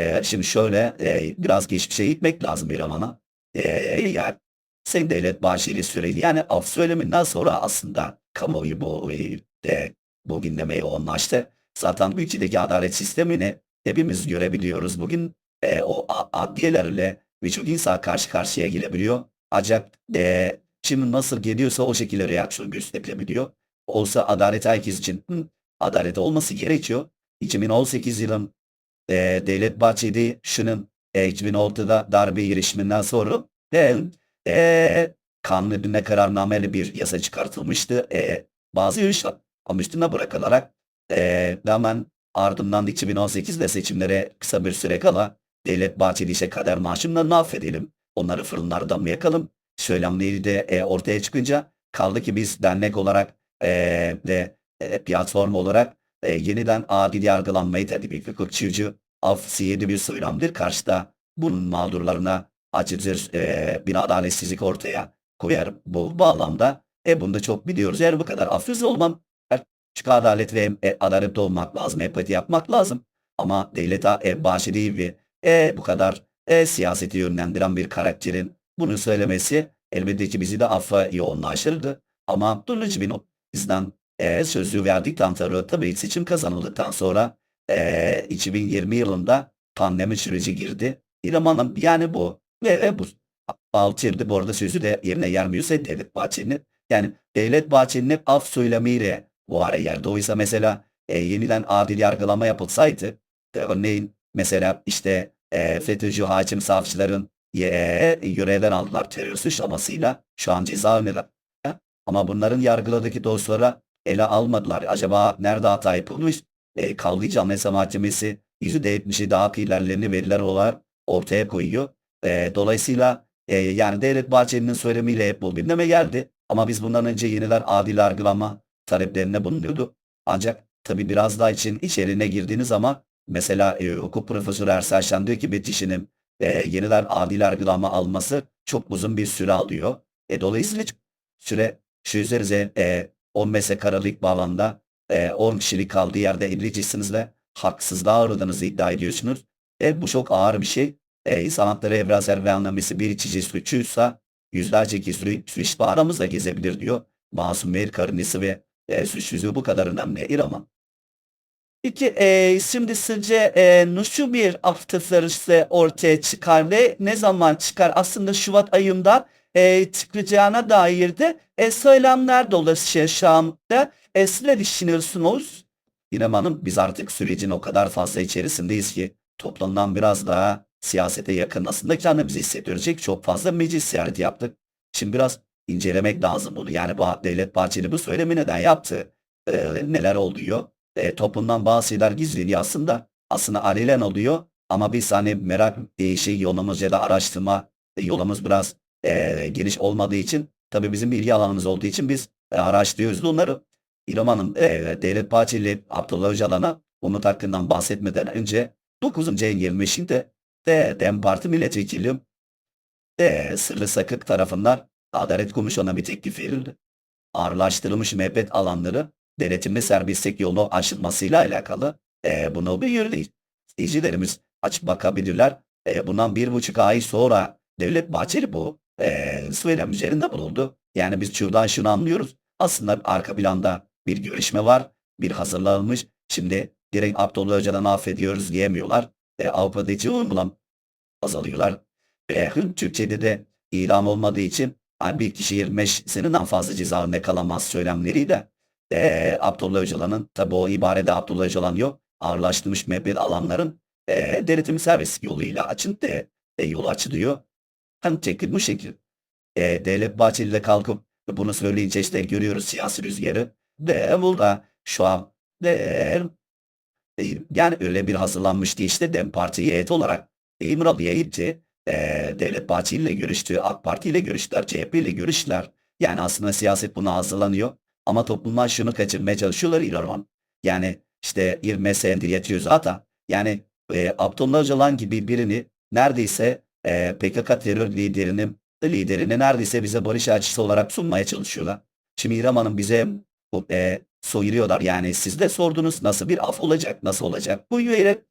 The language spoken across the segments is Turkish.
E, şimdi şöyle e, biraz geçmişe gitmek lazım bir alana. E, yani Sayın Devlet Bahçeli söyledi. Yani af söyleminden sonra aslında kamuoyu bu e, bu gündeme yoğunlaştı. Zaten bu ülkedeki adalet sistemini hepimiz görebiliyoruz. Bugün e, o adliyelerle birçok insan karşı karşıya gelebiliyor. Ancak e, şimdi nasıl geliyorsa o şekilde reaksiyon gösterilebiliyor. Olsa adalet herkes için hı, adalet olması gerekiyor. 2018 yılın e, Devlet Bahçeli şunun e, 2006'da darbe girişiminden sonra e, e, kanun hükmüne kararnameli bir yasa çıkartılmıştı. E, bazı yürüyüşler üstüne bırakılarak e, hemen ardından 2018'de seçimlere kısa bir süre kala Devlet Bahçeli ise kader maaşımla affedelim. Onları fırınlardan mı yakalım? Söylemleri de e, ortaya çıkınca kaldı ki biz dernek olarak e, ve e, platform olarak e, yeniden adil yargılanmayı tetkik hukukçucu afsiyeli bir söylemdir. Karşıda bunun mağdurlarına acıdır e, bir adaletsizlik ortaya koyar bu bağlamda. E bunu da çok biliyoruz. Eğer bu kadar affız olmam çünkü adalet ve e, adalet olmak lazım, empati yapmak lazım. Ama devlet e, Bahçeli ve e, bu kadar e, siyaseti yönlendiren bir karakterin bunu söylemesi elbette ki bizi de affa yoğunlaştırdı. Ama Abdülhamid bin bizden e, sözü verdikten sonra tabii seçim kazanıldıktan sonra e, 2020 yılında pandemi süreci girdi. İraman'ın yani bu ve, ve bu Alçırdı bu arada sözü de yerine gelmiyorsa Devlet Bahçeli'nin yani Devlet Bahçeli'nin af söylemiyle bu araya geldi. Oysa mesela e, yeniden adil yargılama yapılsaydı e, örneğin mesela işte e, FETÖ'cü hakim savcıların e, görevden aldılar terör suçlamasıyla şu an cezaevindeler. Ha? Ama bunların yargıladığı dosyalara ele almadılar. Acaba nerede hata yapılmış? E, Kavgıcı Anayasa Mahkemesi %70'i daha ilerlerini veriler olarak ortaya koyuyor. E, dolayısıyla e, yani Devlet Bahçeli'nin söylemiyle hep bu gündeme geldi. Ama biz bundan önce yeniden adil yargılama taleplerine bulunuyordu. Ancak tabi biraz daha için içeriğine girdiğiniz zaman mesela e, hukuk profesörü Ersel Şen diyor ki bir kişinin e, yeniden adil yargılama alması çok uzun bir süre alıyor. E, dolayısıyla süre şu üzerinize e, 15 karalık bağlamda e, 10 kişilik kaldığı yerde 50 cisimizle haksızlığa uğradığınızı iddia ediyorsunuz. E, bu çok ağır bir şey. E, sanatları evrensel ve anlaması bir içici suçuysa yüzlerce kişi suç aramızda gezebilir diyor. Masum Meir karınesi ve e, suçsuzluğu bu kadar önemli İrama. Peki e, şimdi sizce e, nasıl bir afterflarısı ortaya çıkar ve ne zaman çıkar? Aslında Şubat ayında e, çıkacağına dair de e, söylemler dolaşıyor şu anda. E, siz ne düşünüyorsunuz? İrem Hanım biz artık sürecin o kadar fazla içerisindeyiz ki toplumdan biraz daha siyasete yakın aslında kendimizi hissettirecek çok fazla meclis ziyareti yaptık. Şimdi biraz incelemek lazım bunu. Yani bu Devlet Bahçeli bu söylemi neden yaptı? E, neler oluyor? E, toplumdan bazı şeyler gizleniyor aslında. Aslında alelen oluyor. Ama biz hani merak değişik yolumuz ya da araştırma yolumuz biraz e, geniş olmadığı için tabii bizim ilgi alanımız olduğu için biz e, araştırıyoruz onları. İrem Hanım e, Devlet Bahçeli Abdullah Öcalan'a Umut hakkından bahsetmeden önce 9. ayın 25'inde de Dem Parti milletvekili de Sırrı Sakık tarafından Adalet Komisyonu'na bir teklif verildi. Ağırlaştırılmış müebbet alanları denetimli serbestlik yolu aşılmasıyla alakalı e, bunu bir yürüdü. İzleyicilerimiz açıp bakabilirler. E, bundan bir buçuk ay sonra Devlet Bahçeli bu e, söylem üzerinde bulundu. Yani biz şuradan şunu anlıyoruz. Aslında arka planda bir görüşme var. Bir hazırlanmış. Şimdi direkt Abdullah Öcalan'ı affediyoruz diyemiyorlar. E, Avrupa'daki uygulam azalıyorlar. E, Türkçe'de de ilan olmadığı için hani bir kişi 25 seneden fazla cezaevinde kalamaz söylemleriyle e, Abdullah Öcalan'ın tabi o ibarede Abdullah Öcalan yok ağırlaştırmış müebbet alanların e, denetim servis yoluyla açın de e, yol açılıyor. Hani çekil bu şekil. E, Devlet Bahçeli de kalkıp bunu söyleyince işte görüyoruz siyasi rüzgarı. De burada şu an de, yani öyle bir hazırlanmıştı işte Dem Parti heyet olarak İmralı'ya gitti. E, Devlet Bahçeli ile görüştü, AK Parti ile görüştüler, CHP ile görüştüler. Yani aslında siyaset buna hazırlanıyor. Ama toplumlar şunu kaçırmaya çalışıyorlar İlhan. Yani işte 20 senedir yatıyor zaten. Yani e, Abdullah Öcalan gibi birini neredeyse e, PKK terör liderinin liderini neredeyse bize barış elçisi olarak sunmaya çalışıyorlar. Şimdi İrem Hanım bize e, soyuruyorlar. Yani siz de sordunuz nasıl bir af olacak, nasıl olacak? Bu üyeyle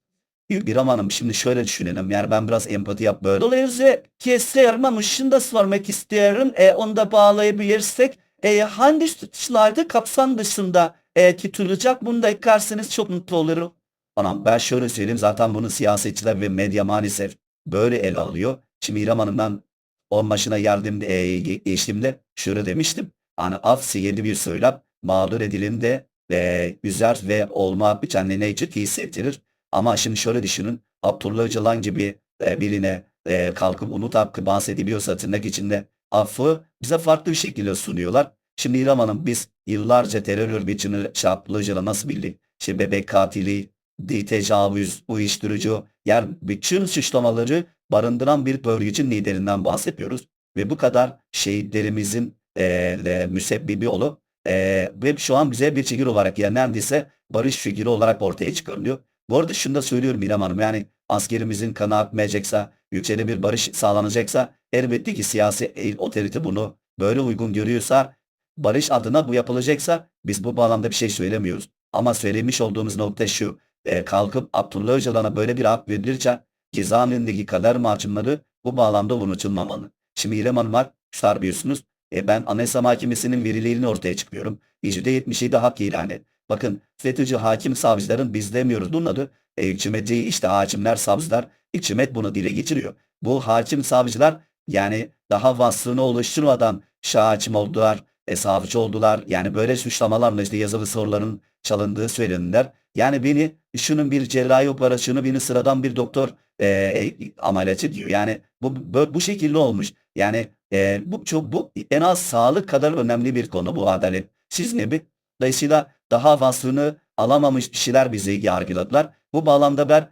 Bir hanım şimdi şöyle düşünelim yani ben biraz empati yap böyle. Dolayısıyla keserim şunu da sormak istiyorum. E, onu da bağlayabilirsek e, hangi suçlarda kapsam dışında e, tutulacak bunu da eklerseniz çok mutlu olurum. Anam ben şöyle söyleyeyim zaten bunu siyasetçiler ve medya maalesef böyle ele alıyor. Şimdi İrem Hanım'dan on başına yardım e, geçtiğimde şöyle demiştim. Hani af sihirli bir söylem mağdur edilinde e, üzer ve olma bir kendine için hissettirir. Ama şimdi şöyle düşünün. Abdullah Öcalan gibi e, birine e, kalkıp unut hakkı bahsediliyorsa tırnak içinde affı bize farklı bir şekilde sunuyorlar. Şimdi İrem Hanım biz yıllarca terör örgütünü Abdullah Öcalan nasıl bildik? İşte bebek katili, tecavüz, uyuşturucu, yani bütün suçlamaları barındıran bir örgütün liderinden bahsediyoruz. Ve bu kadar şehitlerimizin e, e, müsebbibi olup e, ve şu an bize bir figür olarak yani neredeyse barış figürü olarak ortaya çıkarılıyor. Bu arada şunu da söylüyorum İrem Hanım yani askerimizin kanı akmayacaksa, ülkede bir barış sağlanacaksa elbette ki siyasi otorite bunu böyle uygun görüyorsa barış adına bu yapılacaksa biz bu bağlamda bir şey söylemiyoruz. Ama söylemiş olduğumuz nokta şu e, kalkıp Abdullah Öcalan'a böyle bir hak verilirken cezaevindeki kader mahkumları bu bağlamda unutulmamalı. Şimdi İrem Hanım var sarmıyorsunuz. E, ben Anayasa Mahkemesi'nin verilerini ortaya çıkıyorum. %77 hak ilan et. Bakın FETÖ'cü hakim savcıların biz demiyoruz bunun adı. E, hükümet değil işte hakimler savcılar. Hükümet bunu dile getiriyor. Bu hakim savcılar yani daha vasfını oluşturmadan şah hakim oldular, e, savcı oldular. Yani böyle suçlamalarla işte yazılı soruların çalındığı söylenirler. Yani beni şunun bir cerrahi operasyonu beni sıradan bir doktor e, ameliyatı diyor. Yani bu bu, bu şekilde olmuş. Yani e, bu çok bu en az sağlık kadar önemli bir konu bu adalet. Siz ne bir dolayısıyla daha vasfını alamamış kişiler bizi yargıladılar. Bu bağlamda ben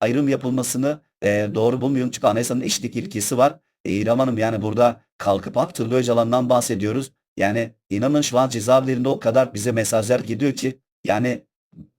ayrım yapılmasını e, doğru bulmuyorum. Çünkü anayasanın eşitlik ilkesi var. E, İrem Hanım yani burada kalkıp Abdullah Öcalan'dan bahsediyoruz. Yani inanın şu an cezaevlerinde o kadar bize mesajlar gidiyor ki yani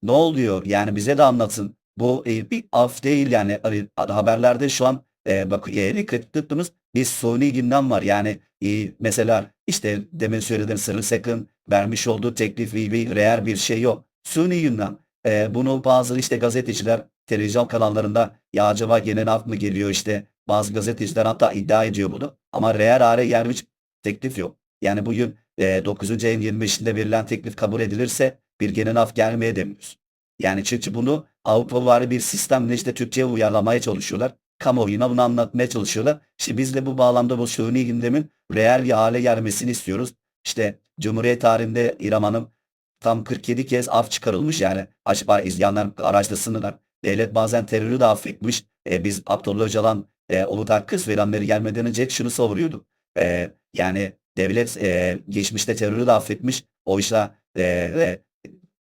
ne oluyor? Yani bize de anlatın. Bu e, bir af değil yani hani, haberlerde şu an e, bak yeni kırıttığımız bir suni gündem var. Yani e, mesela işte demin söylediğim Sırrı Sakın vermiş olduğu teklif bir real bir şey yok. Suni gündem. E, bunu bazı işte gazeteciler televizyon kanallarında ya acaba genel af mı geliyor işte bazı gazeteciler hatta iddia ediyor bunu. Ama real hale gelmiş teklif yok. Yani bugün e, 9. ayın 25'inde verilen teklif kabul edilirse bir genel af gelmeye demiyoruz. Yani çünkü bunu Avrupa vari bir sistemle işte Türkçe'ye uyarlamaya çalışıyorlar. Kamuoyuna bunu anlatmaya çalışıyorlar. İşte biz de bu bağlamda bu suni gündemin real bir hale gelmesini istiyoruz. İşte Cumhuriyet tarihinde İrem Hanım tam 47 kez af çıkarılmış yani acaba izleyenler araştırsınlar. Devlet bazen terörü de affetmiş. E, biz Abdullah Öcalan e, Uludağ kız verenleri gelmeden önce şunu savuruyordu. E, yani devlet e, geçmişte terörü de affetmiş. Oysa e,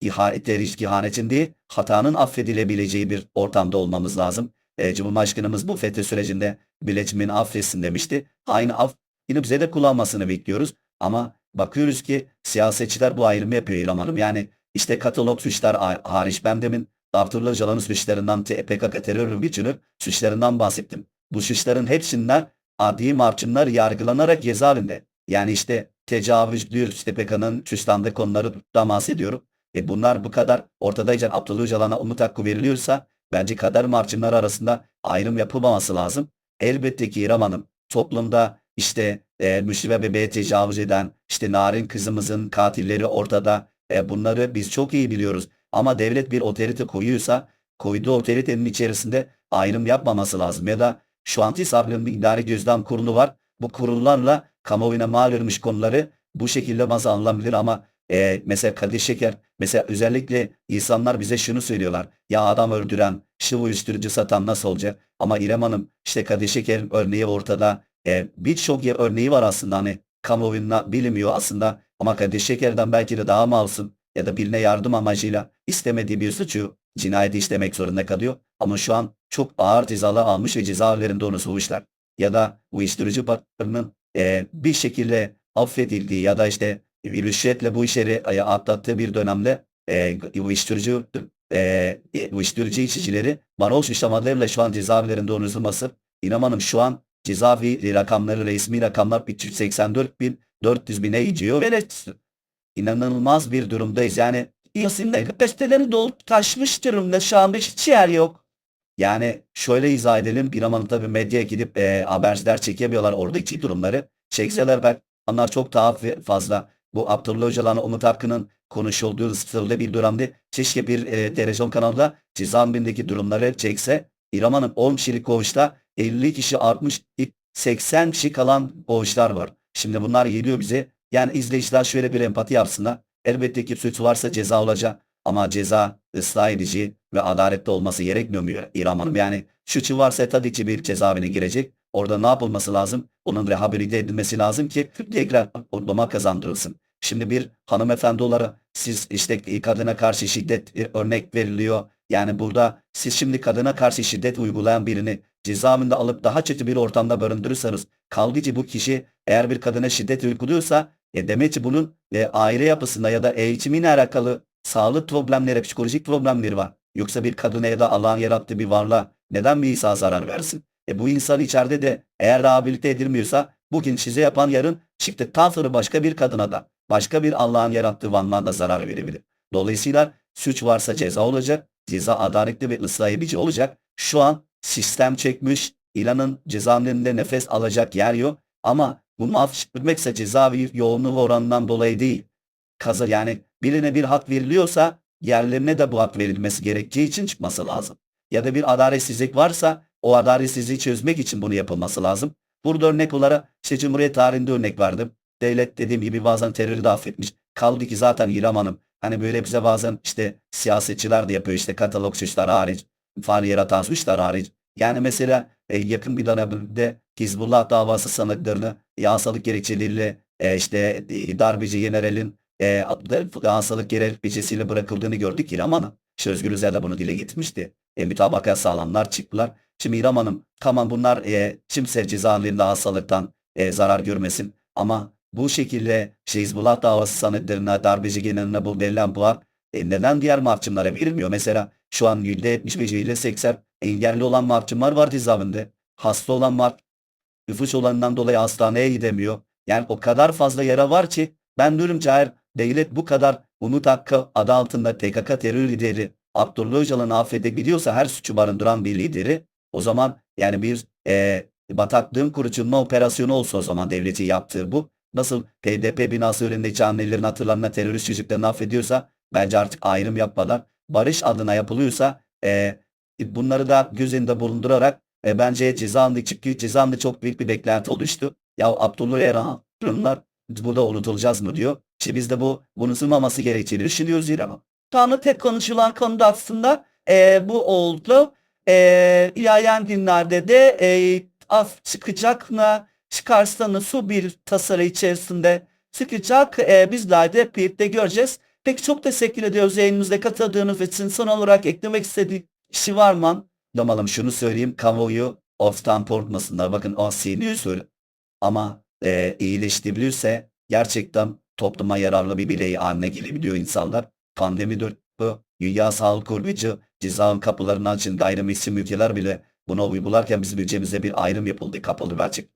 ihanetleri ihanetin değil hatanın affedilebileceği bir ortamda olmamız lazım. E, Cumhurbaşkanımız bu FETÖ sürecinde milletimin affetsin demişti. Aynı af yine bize de kullanmasını bekliyoruz. Ama bakıyoruz ki siyasetçiler bu ayrımı yapıyor İlham Hanım. Yani işte katalog suçlar hariç ben demin Abdullah Öcalan'ın suçlarından PKK terör örgütünün suçlarından bahsettim. Bu suçların hepsinden adli mahkumlar yargılanarak cezaevinde. Yani işte tecavüzlü işte PKK'nın suçlandığı konuları da bahsediyorum. E bunlar bu kadar ortadayken Abdullah Öcalan'a umut hakkı veriliyorsa bence kader mahkumları arasında ayrım yapılmaması lazım. Elbette ki İrem Hanım toplumda işte e, Müslüme bebeğe tecavüz eden işte narin kızımızın katilleri ortada. E, bunları biz çok iyi biliyoruz. Ama devlet bir otorite koyuyorsa koyduğu otoritenin içerisinde ayrım yapmaması lazım. Ya da şu anti sabrın bir idari gözlem kurulu var. Bu kurullarla kamuoyuna mal edilmiş konuları bu şekilde bazı anlanabilir ama e, mesela Kadir Şeker mesela özellikle insanlar bize şunu söylüyorlar. Ya adam öldüren, şu uyuşturucu satan nasıl olacak? Ama İrem Hanım işte Kadir Şeker'in örneği ortada. E, Birçok örneği var aslında hani kamuoyuna bilinmiyor aslında. Ama Kadir Şeker'den belki de daha masum ya da birine yardım amacıyla istemediği bir suçu cinayeti işlemek zorunda kalıyor. Ama şu an çok ağır cezalar almış ve cezaevlerinde onu soğuşlar. Ya da uyuşturucu patlarının e, bir şekilde affedildiği ya da işte rüşvetle bu işleri atlattığı bir dönemde e, uyuşturucu e, uyuşturucu içicileri barol suçlamalarıyla şu an cezaevlerinde onurulması inanmanım şu an cezaevi rakamları resmi rakamlar 384 bin 400 bine gidiyor ve inanılmaz bir durumdayız. Yani İyasin'de kapasitelerini dolup taşmış durumda şu an hiç yer yok. Yani şöyle izah edelim. Bir aman tabii medyaya gidip e, haberciler çekemiyorlar oradaki durumları. Çekseler ben onlar çok daha fazla. Bu Abdullah Öcalan'la Umut Hakkı'nın konuşulduğu sırada bir dönemde keşke bir e, televizyon kanalda cezaevindeki durumları çekse. İraman'ın 10 kişilik koğuşta 50 kişi artmış 80 kişi kalan koğuşlar var. Şimdi bunlar geliyor bize. Yani izleyiciler şöyle bir empati yapsınlar. Elbette ki suç varsa ceza olacak. Ama ceza ıslah edici ve adaletli olması gerekmiyor mu İrem Hanım? Yani suçu varsa tabii ki bir cezaevine girecek. Orada ne yapılması lazım? Onun rehabilite edilmesi lazım ki tekrar topluma kazandırılsın. Şimdi bir hanımefendi olarak siz işte kadına karşı şiddet e, örnek veriliyor. Yani burada siz şimdi kadına karşı şiddet uygulayan birini cezaevinde alıp daha kötü bir ortamda barındırırsanız kaldı ki bu kişi eğer bir kadına şiddet uyguluyorsa e demek ki bunun e, aile yapısında ya da eğitimiyle alakalı sağlık problemleri, psikolojik problemleri var. Yoksa bir kadına ya da Allah'ın yarattığı bir varlığa neden bir insan zarar versin? E bu insan içeride de eğer rehabilite edilmiyorsa bugün size yapan yarın çıktıktan sonra başka bir kadına da başka bir Allah'ın yarattığı varlığa da zarar verebilir. Dolayısıyla suç varsa ceza olacak. Ceza adaletli ve ıslah edici olacak. Şu an sistem çekmiş. İlanın cezaevinde nefes alacak yer yok. Ama bunu affetmekse cezaevi yoğunluğu oranından dolayı değil. Kaza yani birine bir hak veriliyorsa yerlerine de bu hak verilmesi gerektiği için çıkması lazım. Ya da bir adaletsizlik varsa o adaletsizliği çözmek için bunu yapılması lazım. Burada örnek olarak işte Cumhuriyet tarihinde örnek verdim. Devlet dediğim gibi bazen terörü de affetmiş. Kaldı ki zaten İrem Hanım hani böyle bize bazen işte siyasetçiler de yapıyor işte katalog suçlar hariç, faal yaratan suçlar hariç. Yani mesela e, yakın bir dönemde Hizbullah davası sanıklarını yasalık gerekçeleriyle e, işte e, darbeci generalin e, yasalık gerekçesiyle bırakıldığını gördük İrem Hanım. İşte Özgür Özel de bunu dile getirmişti. E, mütabakat sağlamlar çıktılar. Şimdi İrem Hanım tamam bunlar e, kimse cezaevlerinde hastalıktan e, zarar görmesin. Ama bu şekilde işte davası sanıklarına, darbeci geneline bu verilen bu hak e, neden diğer mahkumlara verilmiyor? Mesela şu an %75 ile 80 engelli olan mahkumlar var cezaevinde. Hasta olan mahkum, nüfus olanından dolayı hastaneye gidemiyor. Yani o kadar fazla yara var ki ben diyorum ki devlet bu kadar Umut Hakkı adı altında PKK terör lideri Abdullah Öcalan'ı affedebiliyorsa her suçu barındıran bir lideri o zaman yani bir e, bataklığın kurutulma operasyonu olsa o zaman devleti yaptığı bu. Nasıl PDP binası önündeki annelerin hatırlarına terörist çocuklarını affediyorsa bence artık ayrım yapmadan barış adına yapılıyorsa e, bunları da göz önünde bulundurarak e, bence cezaevinde çünkü cezaevinde çok büyük bir beklenti oluştu. Ya Abdullah Erhanlar burada unutulacağız mı diyor. İşte biz de bu bunu sığmaması gerektiğini düşünüyoruz İrem'e. Şu anda tek konuşulan konuda aslında e, bu oldu. E, ilerleyen günlerde de e, af çıkacak mı? Çıkarsa nasıl bir tasarı içerisinde çıkacak? E, bizler de birlikte göreceğiz. Peki çok teşekkür ediyoruz yayınımıza katıldığınız için. Son olarak eklemek istediğim şey var mı? Damalım şunu söyleyeyim kamuoyu oftan korkmasınlar. Bakın o siniyor söyle. Ama e, iyileştirilirse gerçekten topluma yararlı bir birey haline gelebiliyor insanlar. Pandemi bu Dünya Sağlık Örgütü cezaevin kapılarını açın gayrimüslim ülkeler bile bunu uygularken bizim ülkemizde bir ayrım yapıldı. Kapalı belçik